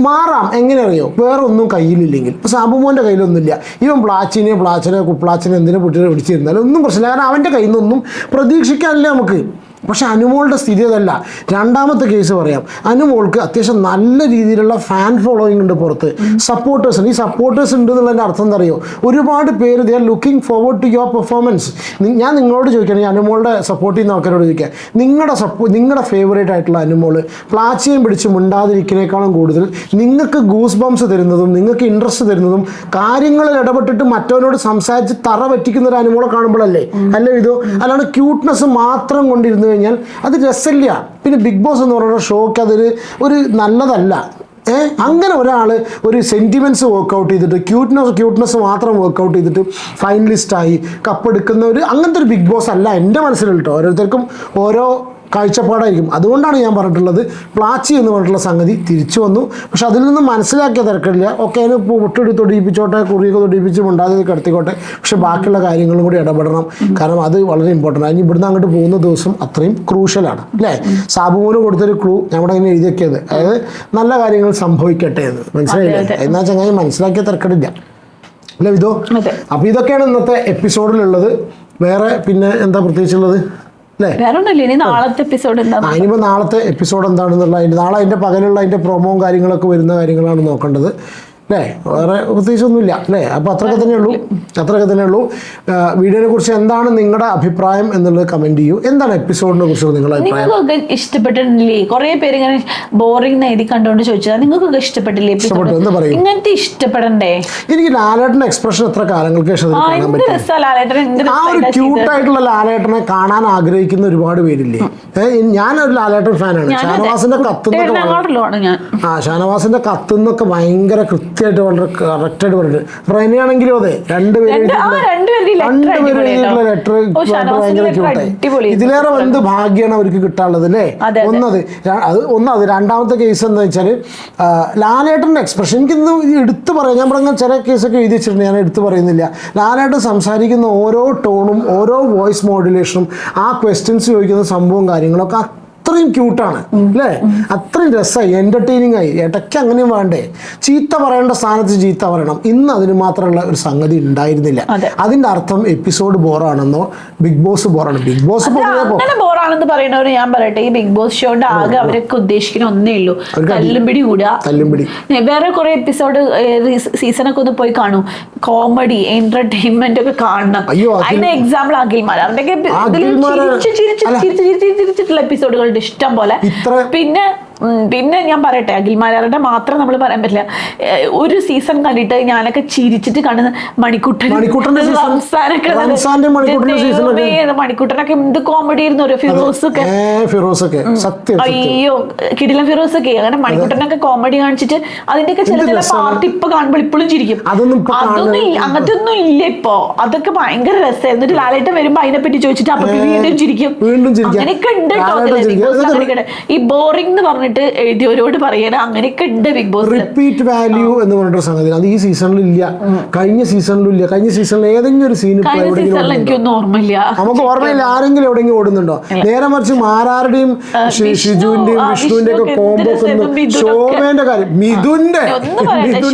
S1: മാറാം. എങ്ങനെ അറിയോ വേറെ ഒന്നും കയ്യിലില്ലെങ്കിൽ. ഇപ്പോൾ സാബുമോന്റെ കയ്യിലൊന്നുമില്ല. ഇവൻ പ്ലാച്ചിനെ പ്ലാച്ചിനെ കുപ്ലാച്ചിനെ എന്തിനെ പൊട്ടിനെ പിടിച്ചിരുന്നാലും ഒന്നും പ്രശ്നമില്ല. കാരണം അവന്റെ കയ്യിൽ നിന്നൊന്നും പ്രതീക്ഷിക്കാനില്ല നമുക്ക്. പക്ഷെ അനുമോളുടെ സ്ഥിതി അതല്ല. രണ്ടാമത്തെ കേസ് പറയാം. അനുമോൾക്ക് അത്യാവശ്യം നല്ല രീതിയിലുള്ള ഫാൻ ഫോളോയിങ് ഉണ്ട് പുറത്ത്. സപ്പോർട്ടേഴ്സ് ഈ സപ്പോർട്ടേഴ്സ് ഉണ്ട് എന്നുള്ളതിന്റെ അർത്ഥം എന്താ ഒരുപാട് പേര് they are looking forward to your performance ഞാൻ നിങ്ങളോട് ചോദിക്കുകയാണെങ്കിൽ അനുമോളുടെ സപ്പോർട്ട് ചെയ്യുന്ന ആൾക്കാരോട് ചോദിക്കാം നിങ്ങളുടെ സപ്പോ നിങ്ങളുടെ ഫേവറേറ്റ് ആയിട്ടുള്ള അനുമോൾ പ്ലാച്ചിയും പിടിച്ച് മുണ്ടാതിരിക്കുന്നേക്കാളും കൂടുതൽ നിങ്ങൾക്ക് ഗൂസ് ബംസ് തരുന്നതും നിങ്ങൾക്ക് ഇൻട്രസ്റ്റ് തരുന്നതും കാര്യങ്ങളിൽ ഇടപെട്ടിട്ട് മറ്റവനോട് സംസാരിച്ച് തറ പറ്റിക്കുന്ന ഒരു അനുമോളെ കാണുമ്പോഴല്ലേ? അല്ലേ ഇതോ അല്ലാണ്ട് ക്യൂട്ട്നെസ് മാത്രം കൊണ്ടിരുന്നു കഴിഞ്ഞാൽ അത് രസമില്ല. പിന്നെ ബിഗ് ബോസ് എന്ന് പറയുന്ന ഷോക്ക് അതൊരു ഒരു നല്ലതല്ല. ഏ? അങ്ങനെ ഒരാൾ ഒരു സെന്റിമെന്റ്സ് വർക്കൗട്ട് ചെയ്തിട്ട് ക്യൂട്ട്നെസ് ക്യൂട്ട്നെസ് മാത്രം വർക്കൗട്ട് ചെയ്തിട്ട് ഫൈനലിസ്റ്റായി കപ്പെടുക്കുന്ന ഒരു അങ്ങനത്തെ ഒരു ബിഗ് ബോസ് അല്ല എന്റെ മനസ്സിലുണ്ടോ ഓരോരുത്തർക്കും ഓരോ കാഴ്ചപ്പാടായിരിക്കും. അതുകൊണ്ടാണ് ഞാൻ പറഞ്ഞിട്ടുള്ളത് പ്ലാച്ചി എന്ന് പറഞ്ഞിട്ടുള്ള സംഗതി തിരിച്ചു വന്നു. പക്ഷെ അതിൽ നിന്ന് മനസ്സിലാക്കിയ തിരക്കില്ല. ഓക്കെ അതിന് പൊട്ടിടി തൊടിയിപ്പിച്ചോട്ടെ കുറിയൊക്കെ തൊടിയിപ്പിച്ച് ഉണ്ടാതെ കിടത്തിക്കോട്ടെ. പക്ഷെ ബാക്കിയുള്ള കാര്യങ്ങളും കൂടി ഇടപെടണം. കാരണം അത് വളരെ ഇമ്പോർട്ടന്റ് അതിന് ഇവിടുന്ന് അങ്ങോട്ട് പോകുന്ന ദിവസം അത്രയും ക്രൂഷ്യലാണ് അല്ലേ? സാബുമോന് കൊടുത്തൊരു ക്ലൂ ഞങ്ങളുടെ ഇങ്ങനെ എഴുതിയൊക്കെയത്. അതായത് നല്ല കാര്യങ്ങൾ സംഭവിക്കട്ടെ എന്ന്. മനസ്സിലായില്ലേ? എന്നാ ചങ്ങായി മനസ്സിലാക്കിയ തിരക്കടില്ല. അല്ലേ ഇതോ
S2: അപ്പൊ
S1: അപ്പോൾ ഇതൊക്കെയാണ് ഇന്നത്തെ എപ്പിസോഡിലുള്ളത് വേറെ പിന്നെ എന്താ പ്രത്യേകിച്ചുള്ളത്?
S2: നാളത്തെ എപ്പിസോഡ്
S1: ഇനിയിപ്പോൾ നാളത്തെ എപ്പിസോഡ് എന്താണെന്നുള്ള നാളെ അതിന്റെ പകലുള്ള അതിന്റെ പ്രൊമോ കാര്യങ്ങളൊക്കെ വരുന്ന കാര്യങ്ങളാണ് നോക്കേണ്ടത്. അല്ലേ വേറെ പ്രത്യേകിച്ചൊന്നുമില്ല അല്ലേ അപ്പോൾ അത്രയൊക്കെ തന്നെ ഉള്ളൂ അത്രയൊക്കെ തന്നെ ഉള്ളൂ വീഡിയോനെ കുറിച്ച് എന്താണ് നിങ്ങളുടെ അഭിപ്രായം എന്നുള്ളത് കമന്റ് ചെയ്യൂ. എന്താണ് എപ്പിസോഡിനെ കുറിച്ച് നിങ്ങളുടെ
S2: നിങ്ങൾക്കൊക്കെ ഇഷ്ടപ്പെട്ടിട്ടില്ലേ? കുറേ പേര് ഇങ്ങനെ ബോറിംഗ് എഴുതി കണ്ടുകൊണ്ട് ചോദിച്ചതാ. നിങ്ങൾക്കൊക്കെ ഇഷ്ടപ്പെട്ടില്ലേ
S1: ഇഷ്ടപ്പെട്ടു,
S2: എപ്പിസോഡ്
S1: എന്ന് പറയൂ.
S2: ഇങ്ങനത്തെ ഇഷ്ടപ്പെടണ്ടേ?
S1: എനിക്ക് ലാലേട്ടന്റെ എക്സ്പ്രഷൻ എത്ര കാലങ്ങൾക്ക് ശേഷം
S2: ആ എന്ത്
S1: ഒരു ക്യൂട്ട് ആയിട്ടുള്ള ലാലേട്ടനെ കാണാൻ ആഗ്രഹിക്കുന്ന ഒരുപാട് പേരില്ലേ? ഞാൻ ഞാനൊരു ലാലേട്ടൻ ഫാനാണ് ഷാനവാസിന്റെ കത്തുന്നൊക്കെ ആ ഷാനവാസിന്റെ കത്തുന്നൊക്കെ ഭയങ്കര കൃത്യമായിട്ട് വളരെ കറക്റ്റായിട്ട് പറഞ്ഞിട്ട് റെനിയാണെങ്കിലും അതെ രണ്ടുപേരും. ലെറ്റർ ഭയങ്കര ക്യൂട്ടായി. ഇതിലേറെ എന്ത് ഭാഗ്യമാണ് അവർക്ക് കിട്ടാനുള്ളത് അല്ലേ. ഒന്നത് അത് ഒന്നത് രണ്ടാമത്തെ കേസ് എന്താ വെച്ചാൽ ലാലേട്ടന്റെ എക്സ്പ്രഷൻ എനിക്കിന്ന് എടുത്തു പറയാം ഞാൻ പറഞ്ഞ ചില കേസൊക്കെ എഴുതി വെച്ചിട്ടുണ്ട് ഞാൻ എടുത്തു പറയുന്നില്ല ലാലേട്ടൻ സംസാരിക്കുന്ന ഓരോ ടോണും ഓരോ വോയിസ് മോഡുലേഷനും ആ ക്വസ്റ്റ്യൻസ് ചോദിക്കുന്ന സംഭവവും കാര്യങ്ങളൊക്കെ അത്രയും ക്യൂട്ടാണ് അല്ലേ? അത്രയും രസമായി എന്റർടൈനിങ് ആയി. ഇടയ്ക്ക് അങ്ങനെയും വേണ്ടേ. ചീത്ത പറയേണ്ട സ്ഥാനത്ത് ചീത്ത പറയണം. ഇന്ന് അതിന് മാത്രമുള്ള ഒരു സംഗതി ഉണ്ടായിരുന്നില്ല. അതിന്റെ അർത്ഥം എപ്പിസോഡ് ബോറാണെന്നോ ബിഗ് ബോസ് ബോറാണ് ബിഗ് ബോസ്
S2: ബോറാണെന്ന് പറയുന്നവര് ഞാൻ പറയട്ടെ ഈ ബിഗ് ബോസ് ഷോയുടെ ആകെ അവരൊക്കെ ഉദ്ദേശിക്കുന്ന ഒന്നേ ഉള്ളൂ.
S1: തല്ലുംപിടി
S2: തല്ലും പിടി കൂടുക
S1: തല്ലും പിടി
S2: വേറെ കുറെ എപ്പിസോഡ് സീസണൊക്കെ ഒന്ന് പോയി കാണൂ. കോമഡി എന്റർടൈൻമെന്റ് ഒക്കെ കാണണം. അതിന്റെ എക്സാമ്പിൾ അഖിൽമാർ. അവരുടെ എപ്പിസോഡുകൾ ചിരിച്ചിട്ടുള്ള എപ്പിസോഡുകളുണ്ട് ഇഷ്ടം പോലെ. പിന്നെ പിന്നെ ഞാൻ പറയട്ടെ അഖിൽമാരുടെ മാത്രം നമ്മൾ പറയാൻ പറ്റില്ല. ഒരു സീസൺ കണ്ടിട്ട് ഞാനൊക്കെ ചിരിച്ചിട്ട് കാണുന്ന മണിക്കുട്ടൻ മണിക്കുട്ടനൊക്കെ എന്ത് കോമഡി ആയിരുന്നു ഫിറോസ് ഒക്കെ അയ്യോ കിടില ഫിറോസ് ഒക്കെ അങ്ങനെ മണിക്കുട്ടനൊക്കെ കോമഡി കാണിച്ചിട്ട് അതിന്റെയൊക്കെ ചില ചില. പാർട്ടി ഇപ്പൊ കാണുമ്പോൾ ഇപ്പോഴും ചിരിക്കും.
S1: അതൊന്നും
S2: അങ്ങനത്തെ ഒന്നും ഇല്ല ഇപ്പോ. അതൊക്കെ ഭയങ്കര രസമായിരുന്നു എന്നിട്ട് ലാലേട്ടൻ വരുമ്പോ അതിനെ പറ്റി ചോദിച്ചിട്ട് അപ്പൊ വീണ്ടും ചിരിക്കും. അങ്ങനെയൊക്കെ ഉണ്ട്. ഈ ബോറിംഗ് എന്ന് പറഞ്ഞിട്ട് എഴുതിയവരോട് പറയണ അങ്ങനെയൊക്കെ ഉണ്ട് ബിഗ് ബോസ്
S1: റിപ്പീറ്റ് വാല്യൂ എന്ന് പറഞ്ഞിട്ടൊരു സംഗതി. അത് ഈ സീസണിൽ ഇല്ല കഴിഞ്ഞ സീസണിലും ഇല്ല കഴിഞ്ഞ സീസണിൽ ഏതെങ്കിലും ഒരു സീൻ?
S2: എനിക്കൊന്നും ഓർമ്മയില്ല.
S1: നമുക്ക് ഓർമ്മയില്ല ആരെങ്കിലും എവിടെയെങ്കിലും ഓടുന്നുണ്ടോ? നേരെ മറിച്ച് മാരാരുടെയും ഷിജുവിന്റെയും വിഷ്ണുവിന്റെ ഒക്കെ കോംബോ ശോഭന്റെ കാര്യം. മിഥുന്റെ.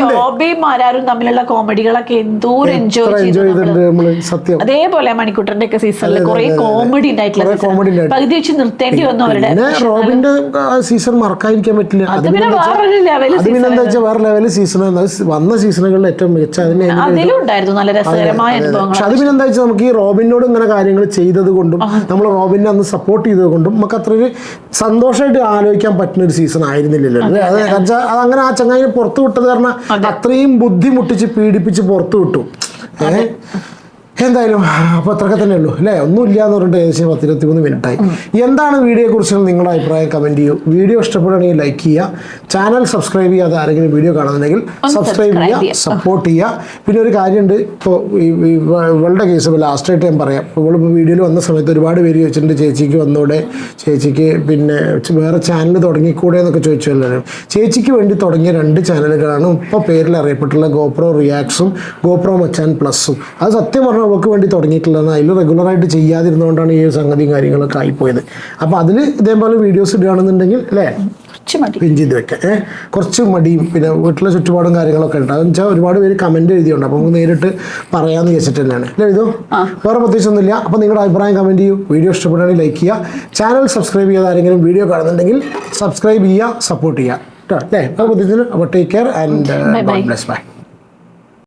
S2: ശോഭയും മാരാരും തമ്മിലുള്ള കോമഡികളൊക്കെ എന്തോ
S1: എത്ര
S2: എൻജോയ്
S1: ചെയ്തിട്ടുണ്ട് സത്യം.
S2: അതേപോലെ മണിക്കൂട്ടറിന്റെ ഒക്കെ സീസണിൽ കുറെ കോമഡി
S1: ഉണ്ടായിട്ടില്ല കോമഡി
S2: പകുതി വെച്ച് നിർത്തേണ്ടി വന്നു അവരുടെ
S1: റോബിന്റെ സീസൺ മറക്കാതിരിക്കാൻ പറ്റില്ല.
S2: അത് പിന്നെ
S1: എന്താ വെച്ചാൽ വേറെ ലെവൽ സീസൺ വന്ന സീസണുകളിൽ ഏറ്റവും മികച്ച അതിന് പക്ഷെ അത് പിന്നെ എന്താ വെച്ചാൽ നമുക്ക് ഈ റോബിനോട് ഇങ്ങനെ കാര്യങ്ങൾ ചെയ്തത് കൊണ്ടും നമ്മൾ റോബിനെ അന്ന് സപ്പോർട്ട് ചെയ്തത് കൊണ്ടും നമുക്ക് അത്ര ഒരു സന്തോഷമായിട്ട് ആലോചിക്കാൻ പറ്റുന്ന ഒരു സീസൺ ആയിരുന്നില്ലല്ലോ. അത് അങ്ങനെ ആ ചങ്ങായിനെ പുറത്തു വിട്ടത് കാരണം അത്രയും ബുദ്ധിമുട്ടിച്ച് പീഡിപ്പിച്ച് പുറത്തു വിട്ടു. ഏഹ്? എന്തായാലും അപ്പോൾ അത്രയൊക്കെ തന്നെ ഉള്ളൂ അല്ലേ? ഒന്നുമില്ല എന്ന് പറഞ്ഞിട്ട് ഏകദേശം മൂന്ന് മിനിറ്റായി. എന്താണ് വീഡിയോയെ കുറിച്ചുള്ള നിങ്ങളുടെ അഭിപ്രായം കമന്റ് ചെയ്യൂ. വീഡിയോ ഇഷ്ടപ്പെടുകയാണെങ്കിൽ ലൈക്ക് ചെയ്യുക. ചാനൽ സബ്സ്ക്രൈബ് ചെയ്യാതെ ആരെങ്കിലും വീഡിയോ കാണുന്നുണ്ടെങ്കിൽ സബ്സ്ക്രൈബ് ചെയ്യുക. സപ്പോർട്ട് ചെയ്യുക. പിന്നെ ഒരു കാര്യമുണ്ട്. ഇപ്പോൾ ഇവളുടെ കേസ് ലാസ്റ്റ് ലാസ്റ്റായിട്ട് ഞാൻ പറയാം. ഇപ്പോൾ ഇവളിപ്പോൾ വീഡിയോയിൽ വന്ന സമയത്ത് ഒരുപാട് പേര് ചോദിച്ചിട്ടുണ്ട് ചേച്ചിക്ക് വന്നൂടെ? ചേച്ചിക്ക് പിന്നെ വേറെ ചാനൽ തുടങ്ങിക്കൂടെ എന്നൊക്കെ ചോദിച്ചു എല്ലാവരും. ചേച്ചിക്ക് വേണ്ടി തുടങ്ങിയ രണ്ട് ചാനലുകളാണ് ഇപ്പോൾ പേരിൽ അറിയപ്പെട്ടുള്ള ഗോപ്രോ റിയാക്സും ഗോപ്രോ മച്ചാൻ പ്ലസും അത് സത്യം പറഞ്ഞാൽ അവൾക്ക് വേണ്ടി തുടങ്ങിയിട്ടുള്ളതാണ് അതിൽ റെഗുലറായിട്ട് ചെയ്യാതിരുന്നുകൊണ്ടാണ് ഈ സംഗതിയും കാര്യങ്ങളൊക്കെ ആയിപ്പോയത്. അപ്പോൾ അതിൽ ഇതേപോലെ വീഡിയോസ് ഇടുകയാണെന്നുണ്ടെങ്കിൽ അല്ലേ? പിൻ ചെയ്ത് വെക്കാം. ഏഹ് കുറച്ച് മടിയും പിന്നെ വീട്ടിലെ ചുറ്റുപാടും കാര്യങ്ങളൊക്കെ ഉണ്ട്. അതെന്ന് വെച്ചാൽ ഒരുപാട് പേര് കമന്റ് എഴുതിയുണ്ട് അപ്പോൾ നമുക്ക് നേരിട്ട് പറയാമെന്ന് വെച്ചിട്ട് തന്നെയാണ്. അല്ലേ ഇതോ വേറെ പ്രത്യേകിച്ചൊന്നുമില്ല അപ്പോൾ നിങ്ങളുടെ അഭിപ്രായം കമന്റ് ചെയ്യൂ. വീഡിയോ ഇഷ്ടപ്പെടുകയാണെങ്കിൽ ലൈക്ക് ചെയ്യുക. ചാനൽ സബ്സ്ക്രൈബ് ചെയ്യാതെ ആരെങ്കിലും വീഡിയോ കാണുന്നുണ്ടെങ്കിൽ സബ്സ്ക്രൈബ് ചെയ്യുക സപ്പോർട്ട് ചെയ്യുക. കേട്ടോ അല്ലേ? വേറെ പ്രത്യേകിച്ച് അപ്പോൾ ടേക്ക് കെയർ ആൻഡ്. ബൈ